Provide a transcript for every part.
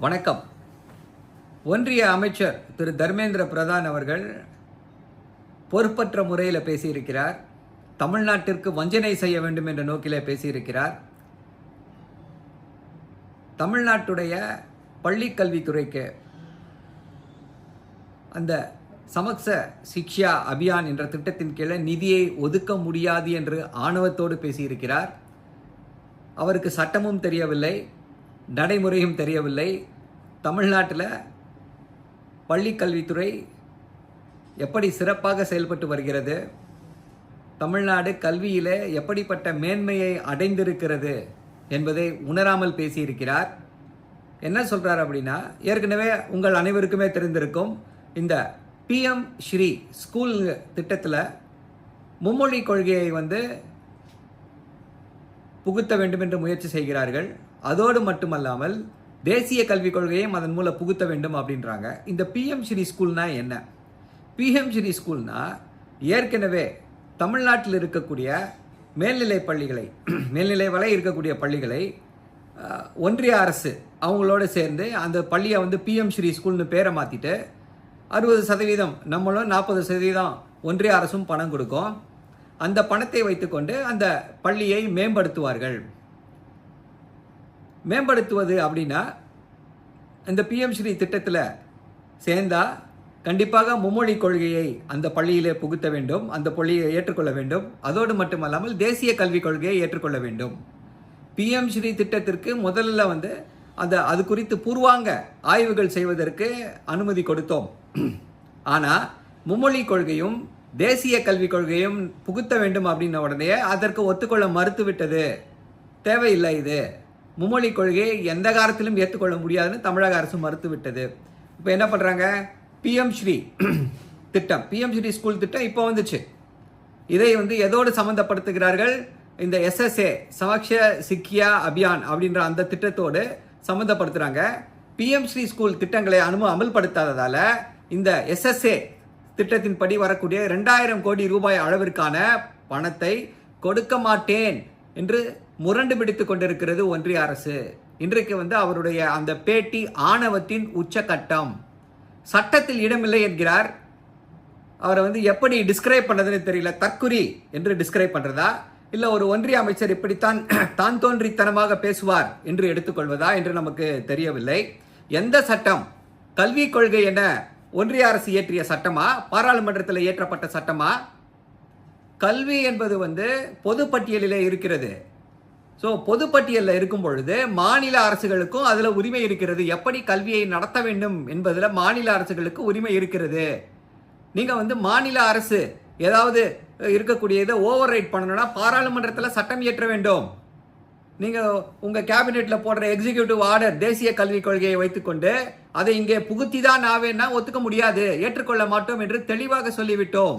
வணக்கம். ஒன்றிய அமைச்சர் திரு தர்மேந்திர பிரதான் அவர்கள் பொறுப்பற்ற முறையில் பேசியிருக்கிறார். தமிழ்நாட்டிற்கு வஞ்சனை செய்ய வேண்டும் என்ற நோக்கிலே பேசியிருக்கிறார். தமிழ்நாட்டுடைய பள்ளிக்கல்வித்துறைக்கு அந்த சமக்ச சிக்ஷா அபியான் என்ற திட்டத்தின் கீழே நிதியை ஒதுக்க முடியாது என்று ஆணவத்தோடு பேசியிருக்கிறார். அவருக்கு சட்டமும் தெரியவில்லை. நடைமுறையும் தெரியவில்லை. தமிழ்நாட்டில் பள்ளி கல்வித்துறை எப்படி சிறப்பாக செயல்பட்டு வருகிறது? தமிழ்நாடு கல்வியிலே எப்படிப்பட்ட மேன்மையை அடைந்திருக்கிறது என்பதை உணராமல் பேசியிருக்கிறார். என்ன சொல்கிறார் அப்படின்னா ஏற்கனவே உங்கள் அனைவருக்குமே தெரிந்திருக்கும் இந்த பிஎம் ஸ்ரீ ஸ்கூல் திட்டத்தில் மும்மொழி கொள்கையை வந்து புகுத்த வேண்டும் என்று முயற்சி செய்கிறார்கள். அதோடு மட்டுமல்லாமல் தேசிய கல்விக் கொள்கையையும் அதன் மூலம் புகுத்த வேண்டும் அப்படின்றாங்க. இந்த பிஎம் ஸ்ரீ ஸ்கூல்னா என்ன? பிஎம் ஸ்ரீ ஸ்கூல்னா ஏற்கனவே தமிழ்நாட்டில் இருக்கக்கூடிய மேல்நிலை பள்ளிகளை மேல்நிலை வரை இருக்கக்கூடிய பள்ளிகளை ஒன்றிய அரசு அவங்களோட சேர்ந்து அந்த பள்ளியை வந்து பிஎம் ஸ்ரீ ஸ்கூல்னு பேரை மாற்றிட்டு அறுபது சதவீதம் நம்மளும் நாற்பது சதவீதம் ஒன்றிய அரசும் பணம் கொடுக்கும். அந்த பணத்தை வைத்துக்கொண்டு அந்த பள்ளியை மேம்படுத்துவார்கள். மேம்படுத்துவது அப்படின்னா இந்த பிஎம் ஸ்ரீ திட்டத்தில் சேர்ந்தா கண்டிப்பாக மும்மொழி கொள்கையை அந்த பள்ளியிலே புகுத்த வேண்டும் அந்த பள்ளியை ஏற்றுக்கொள்ள வேண்டும். அதோடு மட்டுமல்லாமல் தேசிய கல்விக் கொள்கையை ஏற்றுக்கொள்ள வேண்டும். பிஎம் ஸ்ரீ திட்டத்திற்கு முதல்ல வந்து அந்த அது குறித்து பூர்வாங்க ஆய்வுகள் செய்வதற்கு அனுமதி கொடுத்தோம். ஆனால் மும்மொழி கொள்கையும் தேசிய கல்விக் கொள்கையும் புகுத்த வேண்டும் அப்படின்ன உடனே அதற்கு ஒத்துக்கொள்ள மறுத்துவிட்டது. தேவையில்லை இது. மும்மொழி கொள்கையை எந்த காலத்திலும் ஏற்றுக்கொள்ள முடியாதுன்னு தமிழக அரசு மறுத்துவிட்டது. இப்போ என்ன பண்ணுறாங்க பிஎம் ஸ்ரீ திட்டம். பிஎம் ஸ்ரீ ஸ்கூல் திட்டம் இப்போ வந்துச்சு. இதை வந்து எதோடு சம்மந்தப்படுத்துகிறார்கள் இந்த எஸ்எஸ்ஏ சமக்ஷ சிக்கியா அபியான் அப்படின்ற அந்த திட்டத்தோடு சம்மந்தப்படுத்துகிறாங்க பிஎம் ஸ்ரீ ஸ்கூல் திட்டங்களை அனும அமல்படுத்தாததால் இந்த எஸ்எஸ்ஏ திட்டத்தின்படி வரக்கூடிய ரெண்டாயிரம் கோடி ரூபாய் அளவிற்கான பணத்தை கொடுக்க மாட்டேன் என்று முரண்டு பிடித்து கொண்டிருக்கிறது ஒன்றிய அரசு. இன்றைக்கு வந்து அவருடைய அந்த பேட்டி ஆணவத்தின் உச்சகட்டம் சட்டத்தில் இடமில்லை என்கிறார். அவரை வந்து எப்படி டிஸ்கிரைப் பண்ணதுன்னு தெரியல. தற்குறி என்று டிஸ்கிரைப் பண்ணுறதா இல்லை ஒரு ஒன்றிய அமைச்சர் இப்படித்தான் தான் தோன்றித்தனமாக பேசுவார் என்று எடுத்துக்கொள்வதா என்று நமக்கு தெரியவில்லை. எந்த சட்டம்? கல்விக் கொள்கை என ஒன்றிய அரசு இயற்றிய சட்டமா? பாராளுமன்றத்தில் இயற்றப்பட்ட சட்டமா? கல்வி என்பது வந்து பொதுப்பட்டியலிலே இருக்கிறது. ஸோ பொதுப்பட்டியலில் இருக்கும் பொழுது மாநில அரசுகளுக்கும் அதில் உரிமை இருக்கிறது. எப்படி கல்வியை நடத்த வேண்டும் என்பதில் மாநில அரசுகளுக்கு உரிமை இருக்கிறது. நீங்கள் வந்து மாநில அரசு ஏதாவது இருக்கக்கூடியதை ஓவர் ரைட் பண்ணணும்னா பாராளுமன்றத்தில் சட்டம் இயற்ற வேண்டும். நீங்கள் உங்கள் கேபினெட்டில் போடுற எக்ஸிகியூட்டிவ் ஆர்டர் தேசிய கல்விக் கொள்கையை வைத்துக்கொண்டு அதை இங்கே புகுத்தி தான் ஆவேன்னா ஒத்துக்க முடியாது. ஏற்றுக்கொள்ள மாட்டோம் என்று தெளிவாக சொல்லிவிட்டோம்.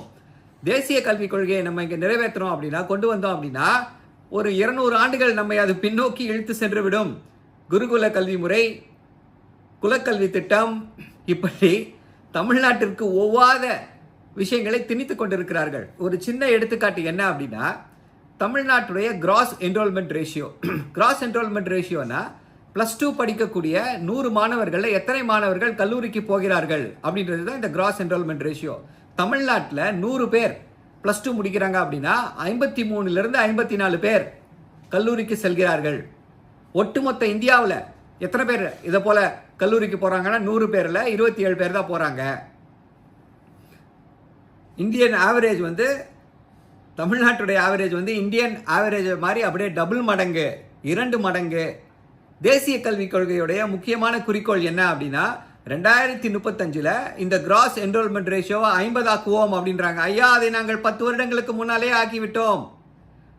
தேசிய கல்விக் கொள்கையை நம்ம இங்கே நிறைவேற்றுறோம் அப்படின்னா கொண்டு வந்தோம் அப்படின்னா ஒரு இருநூறு ஆண்டுகள் நம்மை அது பின்னோக்கி இழுத்து சென்று விடும் குருகுல கல்வி முறை குலக்கல்வி திட்டம் இப்படி தமிழ்நாட்டிற்கு ஒவ்வாத விஷயங்களை திணித்துக் கொண்டிருக்கிறார்கள். ஒரு சின்ன எடுத்துக்காட்டு என்ன அப்படின்னா தமிழ்நாட்டுடைய gross enrolment ratio gross enrolment ரேஷியோனா plus two படிக்கக்கூடிய நூறு மாணவர்களில் எத்தனை மாணவர்கள் கல்லூரிக்கு போகிறார்கள் அப்படின்றது தான் இந்த கிராஸ் என்ரோல்மெண்ட் ரேஷியோ தமிழ்நாட்டில் நூறு பேர் ப்ளஸ் டூ முடிக்கிறாங்க அப்படின்னா ஐம்பத்தி மூணுலேருந்து ஐம்பத்தி நாலு பேர் கல்லூரிக்கு செல்கிறார்கள். ஒட்டுமொத்த இந்தியாவில் எத்தனை பேர்? இதை போல் கல்லூரிக்கு போகிறாங்கன்னா நூறு பேரில் இருபத்தி ஏழு பேர் தான் போகிறாங்க இந்தியன் ஆவரேஜ் வந்து தமிழ்நாட்டுடைய ஆவரேஜ் வந்து இந்தியன் ஆவரேஜ் மாதிரி அப்படியே டபுள் மடங்கு இரண்டு மடங்கு. தேசிய கல்விக் கொள்கையுடைய முக்கியமான குறிக்கோள் என்ன அப்படின்னா ரெண்டாயிரத்தி முப்பத்தஞ்சில் இந்த கிராஸ் என்ரோல்மெண்ட் ரேஷியோவை ஐம்பதாக்குவோம் அப்படின்றாங்க. ஐயா அதை நாங்கள் பத்து வருடங்களுக்கு முன்னாலே ஆக்கிவிட்டோம்.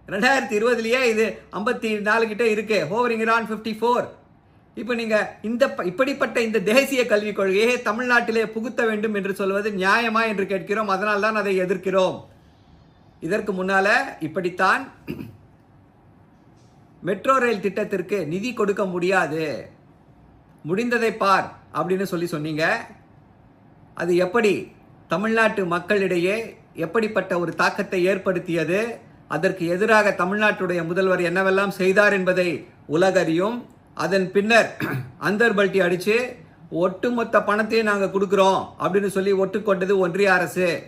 ரெண்டாயிரத்தி இருபதுலேயே இது ஐம்பத்தி நாலு கிட்டே இருக்கு. ஹோவரிங் ஆன் ஃபிஃப்டி ஃபோர் இப்போ நீங்கள் இந்த ப- இப்படிப்பட்ட இந்த தேசிய கல்விக் கொள்கையை தமிழ்நாட்டிலே புகுத்த வேண்டும் என்று சொல்வது நியாயமா என்று கேட்கிறோம். அதனால் தான் அதை எதிர்க்கிறோம். இதற்கு முன்னால இப்படித்தான் மெட்ரோ ரயில் திட்டத்திற்கு நிதி கொடுக்க முடியாது. முடிந்ததை பார் அப்படின்னு சொல்லி சொன்னீங்க. அது எப்படி? தமிழ்நாட்டு மக்களிடையே எப்படிப்பட்ட ஒரு தாக்கத்தை ஏற்படுத்தியது? அதற்கு எதிராக தமிழ்நாட்டுடைய முதல்வர் என்னவெல்லாம் செய்தார் என்பதை உலகறியும். அதன் பின்னர் அந்தர்பல்டி அடித்து ஒட்டுமொத்த பணத்தையும் நாங்கள் கொடுக்குறோம் அப்படின்னு சொல்லி ஒட்டுக்கொண்டது ஒன்றிய அரசு.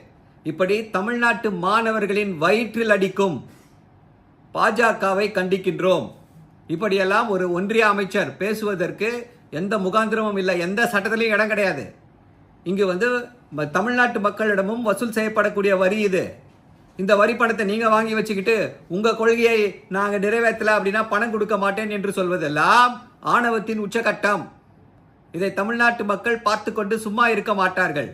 இப்படி தமிழ்நாட்டு மாணவர்களின் வயிற்றில் அடிக்கும் பாஜகவை கண்டிக்கின்றோம். இப்படியெல்லாம் ஒரு ஒன்றிய அமைச்சர் பேசுவதற்கு எந்த முகாந்திரமும் இல்லை எந்த சட்டத்திலையும் இடம் கிடையாது. இங்கு வந்து தமிழ்நாட்டு மக்களிடமும் வசூல் செய்யப்படக்கூடிய வரி இது. இந்த வரி பணத்தை நீங்கள் வாங்கி வச்சுக்கிட்டு உங்கள் கொள்கையை நாங்கள் நிறைவேற்றல அப்படின்னா பணம் கொடுக்க மாட்டேன் என்று சொல்வதெல்லாம் ஆணவத்தின் உச்சகட்டம். இதை தமிழ்நாட்டு மக்கள் பார்த்து கொண்டு சும்மா இருக்க மாட்டார்கள்.